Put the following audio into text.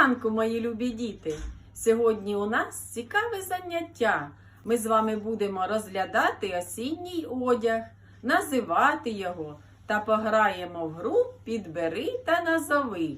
ранку, мої любі діти! Сьогодні у нас цікаве заняття. Ми з вами будемо розглядати осінній одяг, називати його та пограємо в гру Підбери та назови.